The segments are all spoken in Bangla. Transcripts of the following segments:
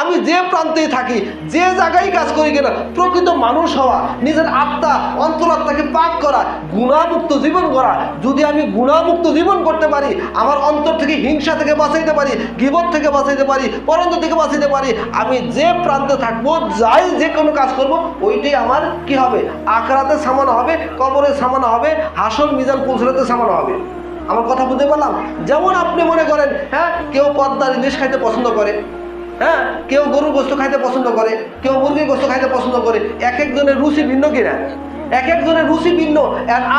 আমি যে প্রান্তেই থাকি, যে জায়গায় কাজ করি কিনা, প্রকৃত মানুষ হওয়া, নিজের আত্মা, অন্তরাত্মাকে পাক করা, গুণামুক্ত জীবন করা যদি আমি গুণামুক্ত জীবন করতে পারি, আমার অন্তর থেকে হিংসা থেকে বাঁচাইতে পারি, গিবত থেকে বাঁচাইতে পারি, পরন্ত থেকে বাঁচাইতে পারি, আমি যে প্রান্তে থাকব, যাই যে কোনো কাজ করব, ওইটাই আমার কি হবে? আখরাতে সামানো হবে, কবরে সামানো হবে, হাসর মিজান পুলসরাতে সামানো হবে। আমার কথা বুঝতে পারলাম? যেমন আপনি মনে করেন হ্যাঁ কেউ পদ্মার ইলিশ খাইতে পছন্দ করে হ্যাঁ? কেউ গরুর গোস্ত খাইতে পছন্দ করে, কেউ মুরগির গোস্ত খাইতে পছন্দ করে। এক একজনের রুচি ভিন্ন কিনা? এক একজনের রুচি ভিন্ন।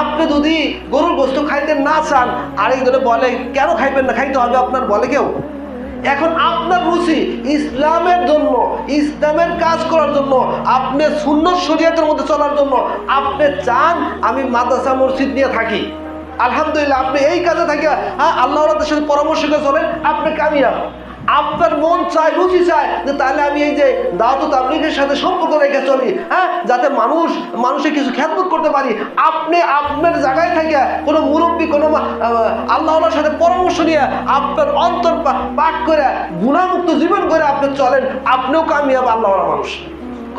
আপনি যদি গরুর গোস্ত খাইতে না চান, আরেকজনে বলে, কেন খাইবেন না? খাইতে হবে আপনার, বলে কেউ? এখন আপনার রুচি ইসলামের জন্য, ইসলামের কাজ করার জন্য, আপনি শূন্য শরীয়তের মধ্যে চলার জন্য, আপনি চান আমি মাদ্রাসা, মসজিদ নিয়ে থাকি। আলহামদুলিল্লাহ, আপনি এই কাজে থাকি হ্যাঁ আল্লাহ রাতের সাথে পরামর্শ করে চলেন, আপনি কামিয়াব। আপনার মন চায়, রুচি চায়, যে তাহলে আমি এই যে দাওয়াত তাবলিগের সাথে সম্পর্ক রেখে চলি হ্যাঁ? যাতে মানুষ মানুষের কিছু খেদমত করতে পারি। আপনি আপনার জায়গায় থেকে কোনো মুরব্বী, কোনো আল্লাহর সাথে পরামর্শ নিয়ে আপনার অন্তর পাঠ করে, গুণামুক্ত জীবন করে আপনি চলেন। আপনিও কামিয়াব আল্লাহর মানুষ।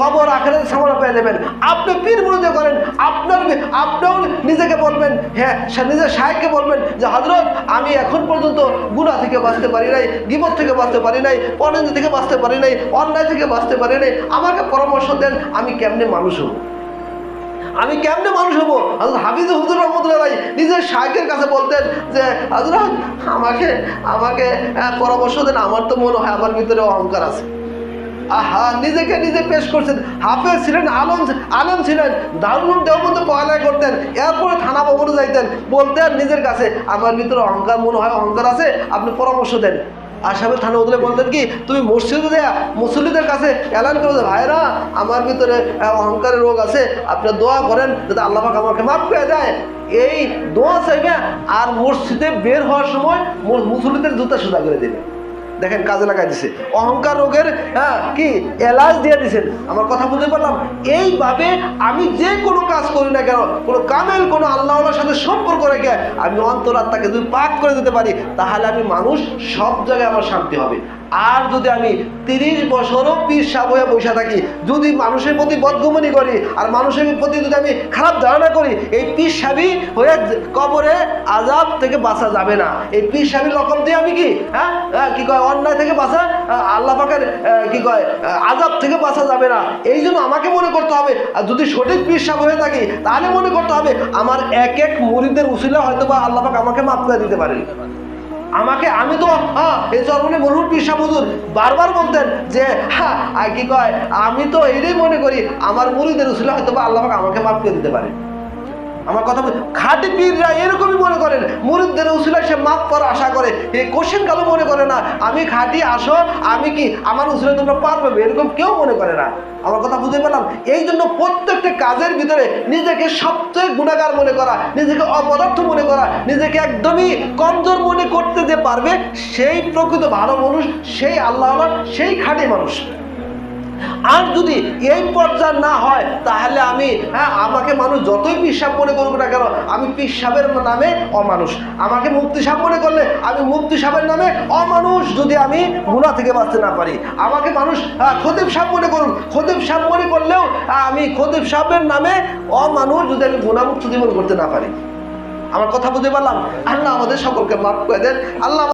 কবর আখেরাতে সামনে পেয়ে যাবেন। আপনি পীর বিরোধী করেন, আপনার আপনিও নিজেকে বলবেন হ্যাঁ নিজের সাহেবকে বলবেন যে হজরত আমি এখন পর্যন্ত গুণা থেকে বাঁচতে পারি নাই, বিপদ থেকে বাঁচতে পারি নাই, অনিন্দ থেকে বাঁচতে পারি নাই, অন্যায় থেকে বাঁচতে পারি নাই। আমাকে পরামর্শ দেন, আমি কেমনে মানুষ হব? আমি কেমনে মানুষ হব? হাফিজ হুজুর রহমতুল্লাহ রাই নিজের শাহেকের কাছে বলতেন যে হজরত আমাকে আমাকে পরামর্শ দেন, আমার তো মনে হয় আমার ভিতরে অহংকার আছে। আহা, নিজেকে নিজে পেশ করছেন। হাফেজ ছিলেন, আলম আলম ছিলেন। দারুণ দেওবন্ধ পড়ালেখা করতেন। এরপরে থানা ভবনে যাইতেন। বলতেন নিজের কাছে। আমার ভিতরে অহংকার, মনে হয় অহংকার আছে। আপনি পরামর্শ দেন। আসামের থানা উদলে বলতেন কি, তুমি মসজিদে দেয়া মুসল্লিদের কাছে এলান করে ভাইরা আমার ভিতরে অহংকারের রোগ আছে। আপনি দোয়া করেন যাতে আল্লাহ আমাকে মাফ করে দেয়। এই দোয়া চাইবে আর মসজিদে বের হওয়ার সময় মুসল্লিদের জুতা সোজা করে দেবে। দেখেন কাজে লাগাই দিছে। অহংকার রোগের হ্যাঁ কি এলাজ দিয়ে দিছেন। আমার কথা বুঝতে পারলাম? এইভাবে আমি যে কোনো কাজ করি না কেন, কোনো কামেল, কোনো আল্লাহর সাথে সম্পর্ক রেখে আমি অন্তরাত্মাকে যদি পাক করে দিতে পারি, তাহলে আমি মানুষ সব জায়গায় আমার শান্তি হবে। আর যদি আমি তিরিশ বছরও পীর সাপ হয়ে বসে থাকি, যদি মানুষের প্রতি বদগমনি করি আর মানুষের প্রতি যদি আমি খারাপ ধারণা করি, এই পীর সাবি হয়ে কবরে আজাব থেকে বাঁচা যাবে না। এই পীর সাবির রকম দিয়ে আমি কি হ্যাঁ? কি কয়, অন্যায় থেকে বাঁচা আল্লাহ পাকের কি কয় আজাব থেকে বাঁচা যাবে না। এই জন্য আমাকে মনে করতে হবে, আর যদি সঠিক পীর হয়ে থাকি, তাহলে মনে করতে হবে, আমার এক এক মুরিদের উসিলা হয়তো বা আল্লাহ পাক আমাকে মাফ করে দিতে পারেন। আমাকে, আমি তো হ্যাঁ এই চরমনে মরহুর পিসা হুজুর বারবার বলতেন যে হ্যাঁ আর কি কয়, আমি তো এটাই মনে করি, আমার মুড়িদের উসিলা হয়তো বা আল্লাহ আমাকে মাফ করে দিতে পারে। আমার কথা বল- খাঁটি পীররা এরকমই মনে করেন। মুরিদদের উসিলা সে মাফ করার আশা করে। এই কোশ্চেন কালো মনে করে না। আমি খাঁটি, আসো, আমি কি আমার উসিলা তোমরা পার পাবে? এরকম কেউ মনে করে না। আমার কথা বুঝতে পারলাম? এই জন্য প্রত্যেকটা কাজের ভিতরে নিজেকে সবচেয়ে গুণাগার মনে করা, নিজেকে অপদার্থ মনে করা, নিজেকে একদমই কমজোর মনে করতে যে পারবে, সেই প্রকৃত ভালো মানুষ, সেই আল্লাহ, সেই খাঁটি মানুষ। আর যদি এই পর্যায়ে না হয় তাহলে আমি হ্যাঁ আমাকে মানুষ যতই পিসাব মনে করুক না কেন আমি পিসাবের নামে অমানুষ। আমাকে মুক্তি সাহেব মনে করলে আমি মুক্তি সাহেবের নামে অমানুষ যদি আমি গুণা থেকে বাঁচতে না পারি। আমাকে মানুষ আহ, খতিব সাহেব মনে করুন খতিব সাহেব মনে করলেও আমি খতিব সাহেবের নামে অমানুষ যদি আমি গুণামুক্ত জীবন করতে না পারি। আমার কথা বুঝতে পারলাম? আল্লাহ আমাদের সকলকে মাফ করে দেন। আল্লাহ